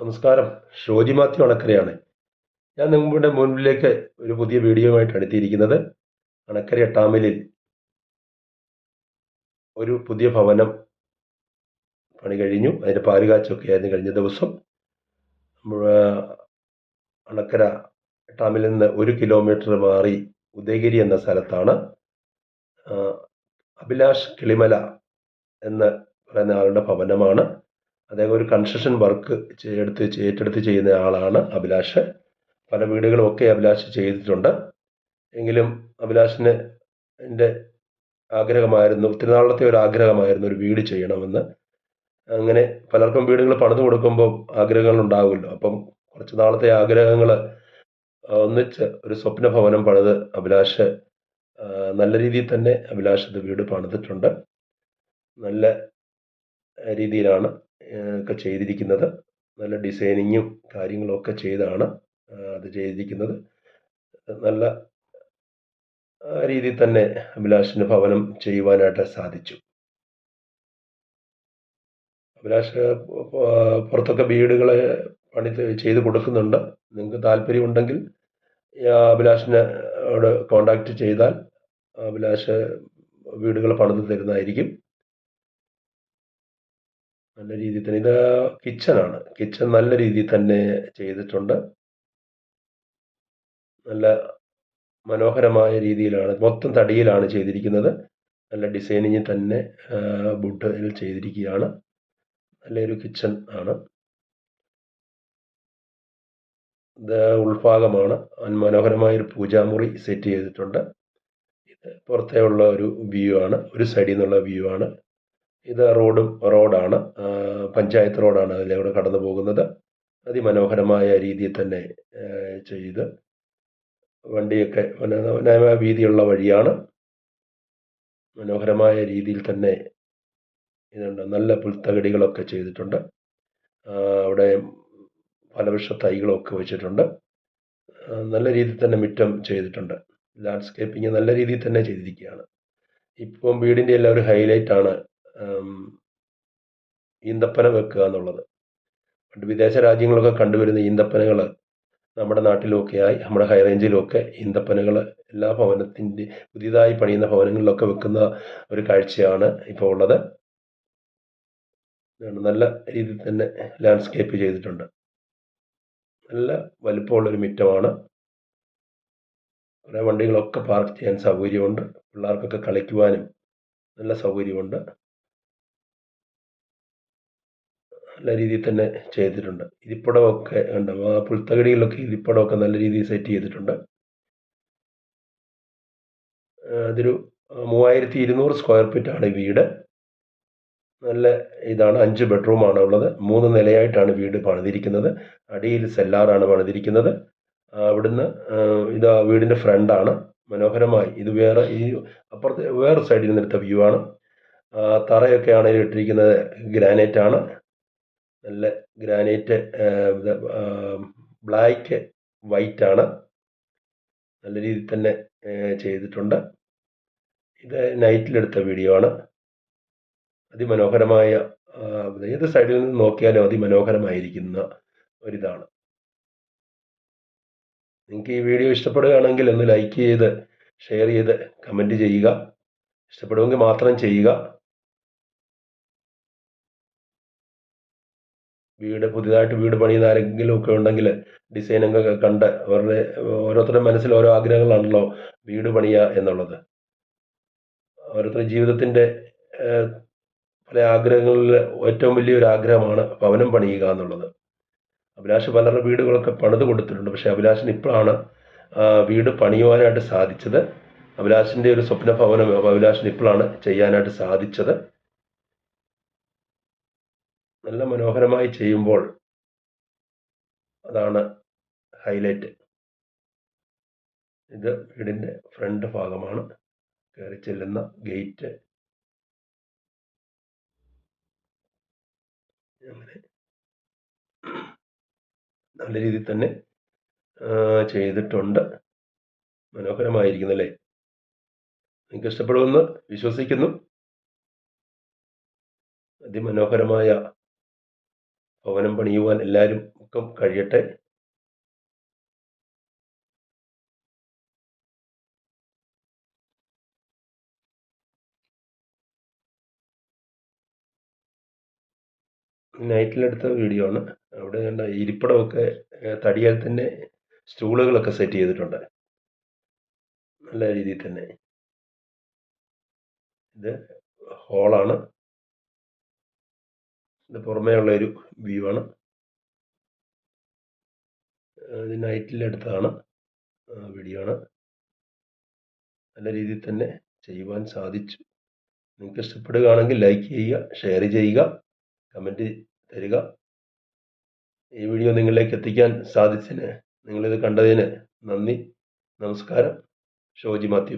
നമസ്കാരം. ഷോജി മാത്യു അണക്കരയാണ്. ഞാൻ നിങ്ങളുടെ മുൻപിലേക്ക് ഒരു പുതിയ വീഡിയോയുമായിട്ടാണ് എത്തിയിരിക്കുന്നത് അണക്കര ടാമിലിൽ ഒരു പുതിയ ഭവനം പണി കഴിഞ്ഞു. അതിന്റെ പാലുകാച്ചൊക്കെ ആയിരുന്നു കഴിഞ്ഞ ദിവസം. അണക്കര ടാമിൽ നിന്ന് ഒരു കിലോമീറ്റർ മാറി ഉദയഗിരി എന്ന സ്ഥലത്താണ് അഭിലാഷ് കിളിമല എന്ന് പറയുന്ന ആളുടെ ഭവനമാണ്. അദ്ദേഹം ഒരു കൺസ്ട്രക്ഷൻ വർക്ക് എടുത്ത് ഏറ്റെടുത്ത് ചെയ്യുന്ന ആളാണ് അഭിലാഷ്. പല വീടുകളും ഒക്കെ അഭിലാഷ് ചെയ്തിട്ടുണ്ട്. എങ്കിലും അഭിലാഷിന് എന്റെ ആഗ്രഹമായിരുന്നു ഒത്തിരി നാളത്തെ ഒരു ആഗ്രഹമായിരുന്നു ഒരു വീട് ചെയ്യണമെന്ന്. അങ്ങനെ പലർക്കും വീടുകൾ പണിത് കൊടുക്കുമ്പോൾ ആഗ്രഹങ്ങൾ ഉണ്ടാവുമല്ലോ. അപ്പം കുറച്ച് നാളത്തെ ആഗ്രഹങ്ങൾ ഒന്നിച്ച് ഒരു സ്വപ്ന ഭവനം പണിത് അഭിലാഷ് നല്ല രീതിയിൽ തന്നെ അഭിലാഷ് വീട് പണിതിട്ടുണ്ട്. നല്ല രീതിയിലാണ്. ഒക്കെ ചെയ്തിരിക്കുന്നത്. നല്ല ഡിസൈനിങ്ങും കാര്യങ്ങളൊക്കെ ചെയ്താണ് അത് ചെയ്തിരിക്കുന്നത്. നല്ല രീതിയിൽ തന്നെ അഭിലാഷിന് ഭവനം ചെയ്യുവാനായിട്ട് സാധിച്ചു. അഭിലാഷ് പുറത്തൊക്കെ വീടുകൾ പണി ചെയ്ത് കൊടുക്കുന്നുണ്ട്. നിങ്ങൾക്ക് താല്പര്യമുണ്ടെങ്കിൽ അഭിലാഷിനെ അവിടെ കോണ്ടാക്ട് ചെയ്താൽ അഭിലാഷ് വീടുകൾ പണിത് തരുന്നതായിരിക്കും. നല്ല രീതിയിൽ തന്നെ. ഇത് കിച്ചണാണ്. കിച്ചൺ നല്ല രീതിയിൽ തന്നെ ചെയ്തിട്ടുണ്ട്. നല്ല മനോഹരമായ രീതിയിലാണ്. മൊത്തം തടിയിലാണ് ചെയ്തിരിക്കുന്നത്. നല്ല ഡിസൈനിങ് തന്നെ വുഡിൽ ചെയ്തിരിക്കുകയാണ്. നല്ലൊരു കിച്ചൺ ആണ്. ഇത് ഉൾഭാഗമാണ്. മനോഹരമായൊരു പൂജാമുറി സെറ്റ് ചെയ്തിട്ടുണ്ട്. ഇത് പുറത്തേ ഉള്ള ഒരു വ്യൂ ആണ്. ഒരു സൈഡിൽ നിന്നുള്ള വ്യൂ ആണ്. ഇത് റോഡും റോഡാണ്. പഞ്ചായത്ത് റോഡാണ് അതിലൂടെ കടന്നു പോകുന്നത്. അതിമനോഹരമായ രീതിയിൽ തന്നെ ചെയ്ത് വണ്ടിയൊക്കെ വന- വീതിയുള്ള വഴിയാണ്. മനോഹരമായ രീതിയിൽ തന്നെ ഇതുണ്ട്. നല്ല പുൽത്തകടികളൊക്കെ ചെയ്തിട്ടുണ്ട്. അവിടെ ഫലവൃക്ഷ തൈകളൊക്കെ വെച്ചിട്ടുണ്ട്. നല്ല രീതിയിൽ തന്നെ മുറ്റം ചെയ്തിട്ടുണ്ട്. ലാൻഡ്സ്കേപ്പിംഗ് നല്ല രീതിയിൽ തന്നെ ചെയ്തിരിക്കുകയാണ്. ഇപ്പം വീടിന്റെ എല്ലാം ഒരു ഹൈലൈറ്റാണ്. ഈന്തപ്പന വെക്കുക എന്നുള്ളത്. പണ്ട് വിദേശ രാജ്യങ്ങളൊക്കെ കണ്ടുവരുന്ന ഈന്തപ്പനകൾ നമ്മുടെ നാട്ടിലൊക്കെ ആയി നമ്മുടെ ഹൈ റേഞ്ചിലൊക്കെ ഈന്തപ്പനകൾ എല്ലാ ഭവനത്തിന്റെ പുതിയതായി പണിയുന്ന ഭവനങ്ങളിലൊക്കെ വെക്കുന്ന ഒരു കാഴ്ചയാണ് ഇപ്പോൾ ഉള്ളത്. നല്ല രീതിയിൽ തന്നെ ലാൻഡ്സ്കേപ്പ് ചെയ്തിട്ടുണ്ട്. നല്ല വലുപ്പമുള്ളൊരു മിറ്റമാണ്. കുറേ വണ്ടികളൊക്കെ പാർക്ക് ചെയ്യാൻ സൗകര്യമുണ്ട്. പിള്ളേർക്കൊക്കെ കളിക്കുവാനും നല്ല സൗകര്യമുണ്ട്. നല്ല രീതിയിൽ തന്നെ ചെയ്തിട്ടുണ്ട്. ഇരിപ്പിടമൊക്കെ ഉണ്ട്. ആ പുൽത്തകടിയിലൊക്കെ ഇരിപ്പിടമൊക്കെ നല്ല രീതിയിൽ സെറ്റ് ചെയ്തിട്ടുണ്ട്. അതൊരു മൂവായിരത്തി ഇരുന്നൂറ് സ്ക്വയർ ഫീറ്റ് ആണ് ഈ വീട്. നല്ല ഇതാണ് അഞ്ച് ബെഡ്റൂമാണ് ഉള്ളത്. മൂന്ന് നിലയായിട്ടാണ് വീട് പണിതിരിക്കുന്നത്. അടിയിൽ സെല്ലാറാണ് പണിതിരിക്കുന്നത്. അവിടുന്ന് ഇത് വീടിന്റെ ഫ്രണ്ടാണ് മനോഹരമായി. ഇത് വേറെ ഈ അപ്പുറത്തെ വേറെ സൈഡിൽ നിന്നെടുത്ത വ്യൂ ആണ്. തറയൊക്കെ ആണെങ്കിൽ ഇട്ടിരിക്കുന്നത് ഗ്രാനൈറ്റ് ആണ്. നല്ല ഗ്രാനൈറ്റ് ബ്ലാക്ക് വൈറ്റ് ആണ്. നല്ല രീതിയിൽ തന്നെ ചെയ്തിട്ടുണ്ട്. ഇത് നൈറ്റിലെടുത്ത വീഡിയോ ആണ്. അതിമനോഹരമായ ഏത് സൈഡിൽ നിന്ന് നോക്കിയാലും അതിമനോഹരമായിരിക്കുന്ന ഒരിതാണ്. നിങ്ങൾക്ക് ഈ വീഡിയോ ഇഷ്ടപ്പെടുകയാണെങ്കിൽ ഒന്ന് ലൈക്ക് ചെയ്ത് ഷെയർ ചെയ്ത് കമന്റ് ചെയ്യുക. ഇഷ്ടപ്പെടുമെങ്കിൽ മാത്രം ചെയ്യുക. വീട് പുതിയതായിട്ട് വീട് പണിയുന്ന ആരെങ്കിലും ഒക്കെ ഉണ്ടെങ്കിൽ ഡിസൈനൊക്കെ കണ്ട് അവരുടെ ഓരോരുത്തരുടെ മനസ്സിൽ ഓരോ ആഗ്രഹങ്ങളാണല്ലോ വീട് പണിയുക എന്നുള്ളത്. ഓരോരുത്തരുടെ ജീവിതത്തിന്റെ പല ആഗ്രഹങ്ങളിൽ ഏറ്റവും വലിയൊരു ആഗ്രഹമാണ് ഭവനം പണിയുക എന്നുള്ളത്. അഭിലാഷ് പലരുടെ വീടുകളൊക്കെ പണിത് കൊടുത്തിട്ടുണ്ട്. പക്ഷേ അഭിലാഷിന് ഇപ്പോഴാണ് വീട് പണിയുവാനായിട്ട് സാധിച്ചത്. അഭിലാഷിന്റെ ഒരു സ്വപ്ന ഭവനം അഭിലാഷിന് ഇപ്പോഴാണ് ചെയ്യാനായിട്ട് സാധിച്ചത്. നല്ല മനോഹരമായി ചെയ്യുമ്പോൾ അതാണ് ഹൈലൈറ്റ് ഇത് വീടിന്റെ ഫ്രണ്ട് ഭാഗമാണ്. കയറി ചെല്ലുന്ന ഗേറ്റ് അങ്ങനെ നല്ല രീതിയിൽ തന്നെ ചെയ്തിട്ടുണ്ട്. മനോഹരമായിരിക്കുന്നല്ലേ? നിങ്ങൾക്ക് ഇഷ്ടപ്പെടുമെന്ന് വിശ്വസിക്കുന്നു. അതിമനോഹരമായ ഭവനം പണിയുവാൻ എല്ലാവരും ഒക്കെ കഴിയട്ടെ. നൈറ്റിലെടുത്ത വീഡിയോ ആണ്. അവിടെ കണ്ട ഇരിപ്പിടമൊക്കെ തടിയാൽ തന്നെ സ്റ്റൂളുകളൊക്കെ സെറ്റ് ചെയ്തിട്ടുണ്ട്. നല്ല രീതിയിൽ തന്നെ. ഇത് ഹോളാണ്. ഇത് പുറമേ ഉള്ള ഒരു വ്യൂ ആണ്. ഇത് നൈറ്റിലെടുത്തതാണ് വീഡിയോ ആണ്. നല്ല രീതിയിൽ തന്നെ ചെയ്യുവാൻ സാധിച്ചു. നിങ്ങൾക്ക് ഇഷ്ടപ്പെടുകയാണെങ്കിൽ ലൈക്ക് ചെയ്യുക ഷെയർ ചെയ്യുക കമന്റ് തരിക. ഈ വീഡിയോ നിങ്ങളിലേക്ക് എത്തിക്കാൻ സാധിച്ചതിന് നിങ്ങളിത് കണ്ടതിന് നന്ദി നമസ്കാരം. ഷോജി മാത്യു